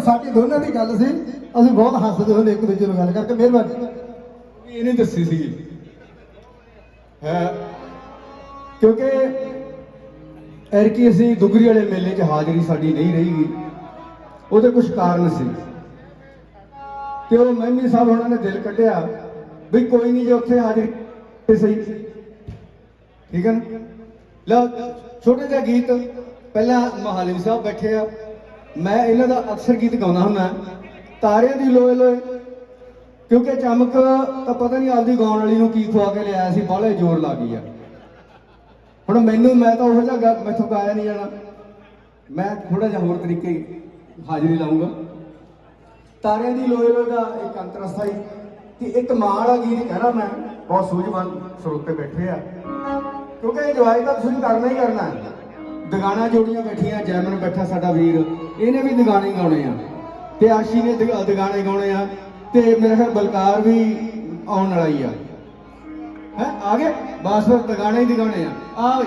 ਇਹ ਸਾਡੀ ਦੋਨਾਂ ਦੀ ਗੱਲ ਸੀ। ਅਸੀਂ ਬਹੁਤ ਹੱਸਦੇ ਹੁੰਦੇ ਇੱਕ ਦੂਜੇ ਨੂੰ ਗੱਲ ਕਰਕੇ। ਮਿਹਰਬਾਨੀ। ਵੀ ਇਹਨੇ ਦੱਸੀ ਸੀ ਹੈ। ਕਿਉਂਕਿ ਐਰਕੀ ਅਸੀਂ ਦੁਗਰੀ ਵਾਲੇ ਮੇਲੇ 'ਚ ਹਾਜ਼ਰੀ ਸਾਡੀ ਨਹੀਂ ਰਹੀਗੀ। ਉਹਦੇ ਕੁਝ ਕਾਰਨ ਸੀ। ਤੇ ਉਹ ਮਹਿਮੀ ਸਾਹਿਬ ਉਹਨਾਂ ਨੇ ਦਿਲ ਕੱਢਿਆ ਵੀ ਕੋਈ ਨਹੀਂ ਜੇ ਉੱਥੇ ਹਾਜ਼ਰੀ ਸਹੀ। ਠੀਕ ਹੈ ਨਾ? ਲਓ ਛੋਟੇ ਜਿਹਾ ਗੀਤ। ਪਹਿਲਾਂ ਮਹਾਲਿਮ ਸਾਹਿਬ ਬੈਠੇ ਆ। ਮੈਂ ਇਹਨਾਂ ਦਾ ਅਕਸਰ ਗੀਤ ਗਾਉਂਦਾ ਹੁੰਦਾ। ਤਾਰਿਆਂ ਦੀ ਲੋਏ ਲੋਏ, ਕਿਉਂਕਿ ਚਮਕ ਤਾਂ ਪਤਾ ਨਹੀਂ ਆਪਦੀ ਗਾਉਣ ਵਾਲੀ ਨੂੰ ਕੀ ਖਵਾ ਕੇ ਲਿਆਇਆ ਸੀ, ਬਾਹਲੇ ਜ਼ੋਰ ਲਾ ਗਈ ਆ। ਹੁਣ ਮੈਨੂੰ, ਮੈਂ ਤਾਂ ਉਹ ਜਿਹਾ ਗਾ- ਮੈਥੋਂ ਗਾਇਆ ਨਹੀਂ ਜਾਣਾ। ਮੈਂ ਥੋੜਾ ਜਿਹਾ ਹੋਰ ਤਰੀਕੇ ਹਾਜ਼ਰੀ ਲਾਉਂਗਾ ਤਾਰਿਆਂ ਦੀ ਲੋਏ ਲੋਏ ਦਾ ਇੱਕ ਅੰਤਰਸਥਾਈ ਤੇ ਇੱਕ ਮਾਂ ਵਾਲਾ ਗੀਤ ਕਹਿਣਾ ਮੈਂ, ਬਹੁਤ ਸੂਝਵਾਨ ਸਰੋਤੇ ਬੈਠੇ ਆ। ਕਿਉਂਕਿ ਇਹ ਇੰਜੋਏ ਤਾਂ ਤੁਸੀਂ ਕਰਨਾ ਹੀ ਕਰਨਾ ਹੈ। ਦਗਾਣਾ ਜੋੜੀਆਂ ਬੈਠੀਆਂ, ਜੈਮਨ ਬੈਠਾ ਸਾਡਾ ਵੀਰ। ਇਹਨੇ ਵੀ ਦਗਾਣੇ ਹੀ ਗਾਉਣੇ ਆ। ਤੇ ਆਸ਼ੀ ਨੇ ਦਗਾਣੇ ਗਾਉਣੇ ਆ। ਤੇ ਮੇਰੇ ਖਿਆਲ ਬਲਕਾਰ ਵੀ ਆਉਣ ਵਾਲਾ ਹੀ ਆ। ਹੈ, ਆ ਗਏ? ਬਸ ਫਿਰ ਦਗਾਣੇ ਹੀ ਦਗਾਣੇ ਆ। ਆ